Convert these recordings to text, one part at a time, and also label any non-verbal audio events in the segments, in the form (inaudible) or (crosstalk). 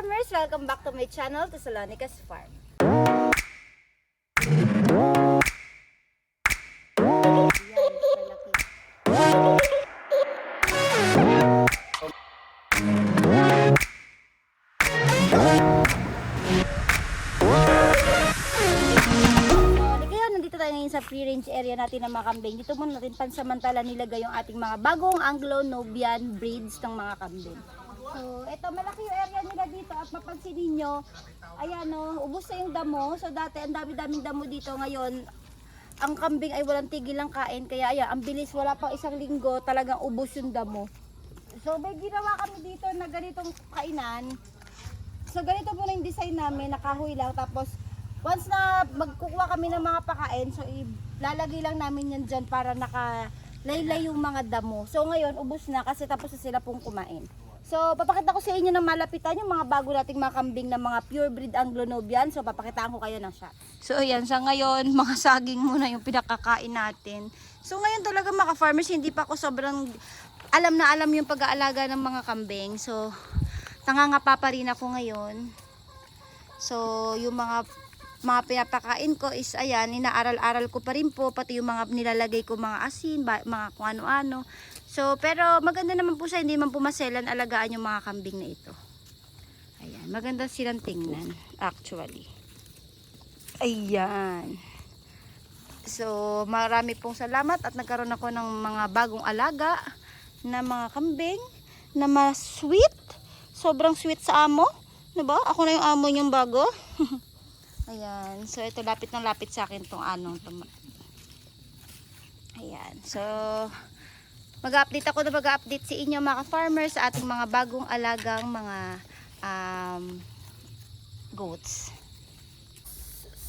farmers! Welcome back to my channel, Farm. Nandito tayo ngayon sa free range area natin ng mga kambing. Dito muna natin pansamantala nilagay yung ating mga bagong Anglo-Nubian breeds ng mga kambing. So, ito malaki yung area nila dito at mapansin ninyo, ayan o, ubos na yung damo. So, dati ang dami-daming damo dito. Ngayon, ang kambing ay walang tigil ng kain. Kaya ayan, ang bilis, wala pang isang linggo, talagang ubos yung damo. So, may ginawa kami dito na ganitong kainan. So ganito po na yung design namin, nakahoy lang. Tapos once na magkukuha kami ng mga pakain, so ilalagay lang namin yan dyan para nakalaylay yung mga damo. So ngayon, ubos na kasi tapos na sila pong kumain. So papakita ko sa inyo ng malapitan yung mga bago nating mga kambing na mga pure breed Anglo-Nubian. So papakitaan ko kayo ng shot. So ayan, sa ngayon, (laughs) mga saging muna yung pinakakain natin. So ngayon talaga mga farmers, hindi pa ako sobrang alam na alam yung pag-aalaga ng mga kambing. So nangangapa pa rin ako ngayon. So, yung mga mga pinapakain ko is ayan, inaaral-aral ko pa rin po pati yung mga nilalagay ko mga asin, mga kung ano-ano. So, pero maganda naman po siya, hindi man pumaselan alagaan yung mga kambing na ito. Ayan, maganda silang tingnan actually. Ayan. So, marami pong salamat at nagkaroon ako ng mga bagong alaga na mga kambing na mas sweet. Sobrang sweet sa amo. Diba? Ako na yung amo niyang bago. (laughs) Ayan. So, ito lapit ng lapit sa akin tong anong. Tong... Ayan. So, mag-update ako na mag-update si inyo mga farmers sa ating mga bagong alagang mga um, goats.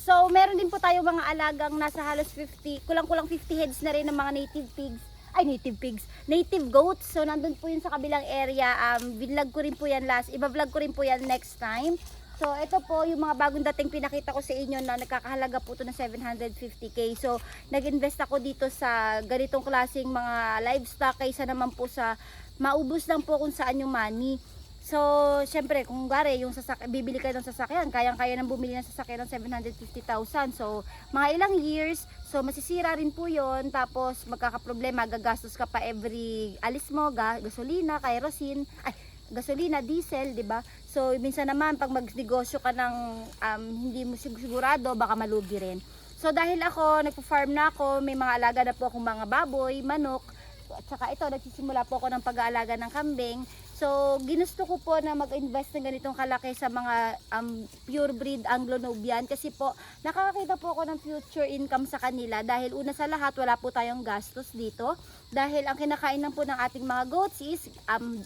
So, meron din po tayo mga alagang nasa halos 50, kulang-kulang 50 heads na rin ng mga native pigs. Ay, native pigs. Native goats. So, nandun po yun sa kabilang area. Um, vlog ko rin po yan last. Iba-vlog ko rin po yan next time. So, ito po yung mga bagong dating pinakita ko sa inyo na nagkakahalaga po ito ng 750k. So, nag-invest ako dito sa ganitong klaseng mga livestock kaysa naman po sa maubos lang po kung saan yung money. So, syempre, kung gari, yung sasak bibili kayo ng sasakyan, kayang-kaya nang bumili ng sasakyan ng 750,000. So, mga ilang years, so masisira rin po yon Tapos, magkakaproblema, gagastos ka pa every alis mo, ga gasolina, kerosene, ay, gasolina, diesel, 'di ba? So minsan naman pag magnegosyo ka ng um, hindi mo sig- sigurado, baka malugi rin. So dahil ako nagpo-farm na ako, may mga alaga na po akong mga baboy, manok, at saka ito nagsisimula po ako ng pag-aalaga ng kambing. So ginusto ko po na mag-invest ng ganitong kalaki sa mga um, pure breed Anglo-Nubian kasi po nakakakita po ako ng future income sa kanila dahil una sa lahat wala po tayong gastos dito dahil ang kinakain lang po ng ating mga goats is um,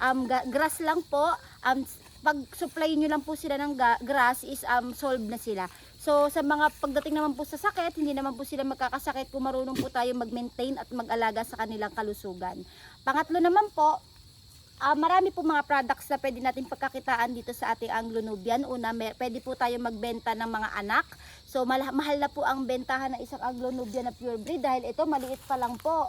um, grass lang po. Um, pag supply nyo lang po sila ng grass is um, solved na sila. So sa mga pagdating naman po sa sakit, hindi naman po sila magkakasakit kung marunong po tayo mag-maintain at mag-alaga sa kanilang kalusugan. Pangatlo naman po, ah, marami po mga products na pwede natin pagkakitaan dito sa ating Anglo-Nubian. Una, may, pwede po tayo magbenta ng mga anak. So mahal na po ang bentahan ng isang Anglo-Nubian na pure breed dahil ito maliit pa lang po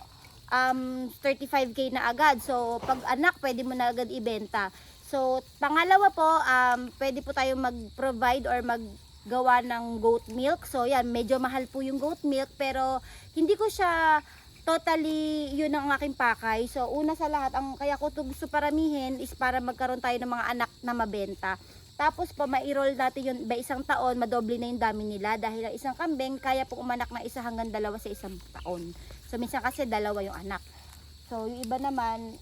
um, 35k na agad. So, pag anak, pwede mo na agad ibenta. So, pangalawa po, um, pwede po tayo mag-provide or maggawa ng goat milk. So, yan, medyo mahal po yung goat milk, pero hindi ko siya totally yun ang aking pakay. So, una sa lahat, ang kaya ko ito gusto paramihin is para magkaroon tayo ng mga anak na mabenta. Tapos po, ma-roll natin yun ba isang taon, madoble na yung dami nila dahil ang isang kambing kaya po umanak na isa hanggang dalawa sa isang taon. So, minsan kasi dalawa yung anak. So, yung iba naman,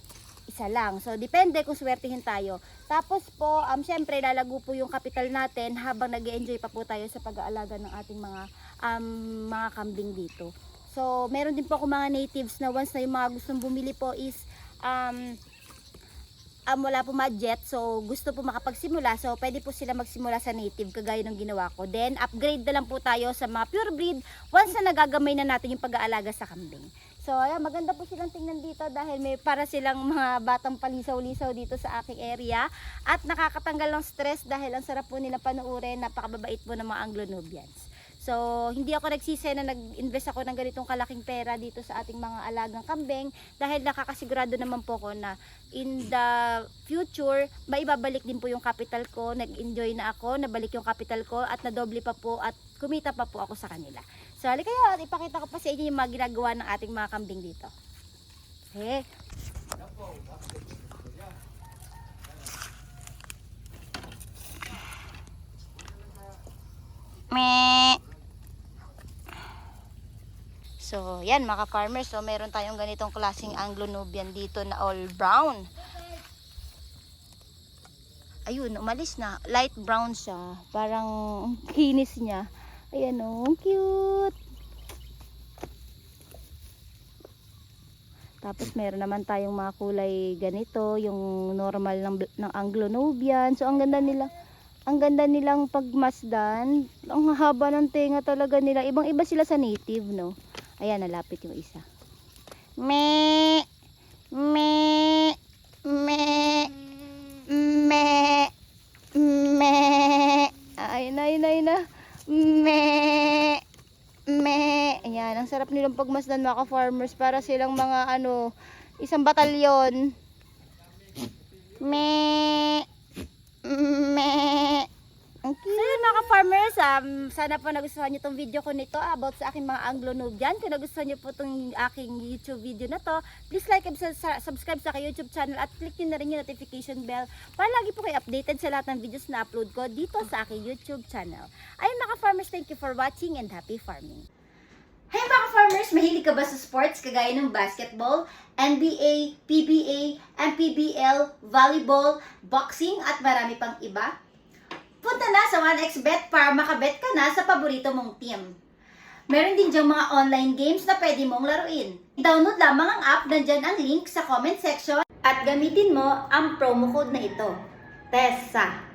isa lang. So, depende kung swertihin tayo. Tapos po, um, syempre, lalago po yung kapital natin habang nag enjoy pa po tayo sa pag-aalaga ng ating mga, um, mga kambing dito. So, meron din po ako mga natives na once na yung mga gustong bumili po is, um, um, wala po budget, so gusto po makapagsimula, so pwede po sila magsimula sa native kagaya ng ginawa ko. Then, upgrade na lang po tayo sa mga pure breed once na nagagamay na natin yung pag-aalaga sa kambing. So, ayan, maganda po silang tingnan dito dahil may para silang mga batang palisaw-lisaw dito sa aking area at nakakatanggal ng stress dahil ang sarap po nila panuorin, napakababait po ng mga Anglo-Nubians. So, So, hindi ako nagsisi na nag-invest ako ng ganitong kalaking pera dito sa ating mga alagang kambing dahil nakakasigurado naman po ko na in the future, maibabalik din po yung capital ko. Nag-enjoy na ako, nabalik yung capital ko at nadoble pa po at kumita pa po ako sa kanila. So, halika kayo at ipakita ko pa sa inyo yung mga ginagawa ng ating mga kambing dito. Okay. Me. So, yan mga farmers. So, meron tayong ganitong klaseng Anglo-Nubian dito na all brown. Ayun, umalis na. Light brown siya. Parang ang kinis niya. Ayan o, ang cute. Tapos meron naman tayong mga kulay ganito, yung normal ng, ng Anglo-Nubian. So, ang ganda nila. Ang ganda nilang pagmasdan. Ang haba ng tenga talaga nila. Ibang-iba sila sa native, no? Ayan, nalapit yung isa. Me, me, me, me, me. Ay, na, ay, na, ay, na. Me, me. Ayan, ang sarap nilang pagmasdan mga farmers para silang mga ano, isang batalyon. Me, me. Yun mga farmers, um, sana po nagustuhan nyo tong video ko nito about sa aking mga Anglo-Nubian. Kung nagustuhan nyo po tong aking YouTube video na to, please like and su- subscribe sa aking YouTube channel at click nyo na rin yung notification bell para lagi po kayo updated sa lahat ng videos na upload ko dito sa aking YouTube channel. Ayun mga farmers, thank you for watching and happy farming. Hey mga farmers, mahilig ka ba sa sports kagaya ng basketball, NBA, PBA, MPBL, volleyball, boxing at marami pang iba? Punta na sa 1xBet para makabet ka na sa paborito mong team. Meron din diyang mga online games na pwede mong laruin. Download lamang ang app, nandyan ang link sa comment section at gamitin mo ang promo code na ito. TESSA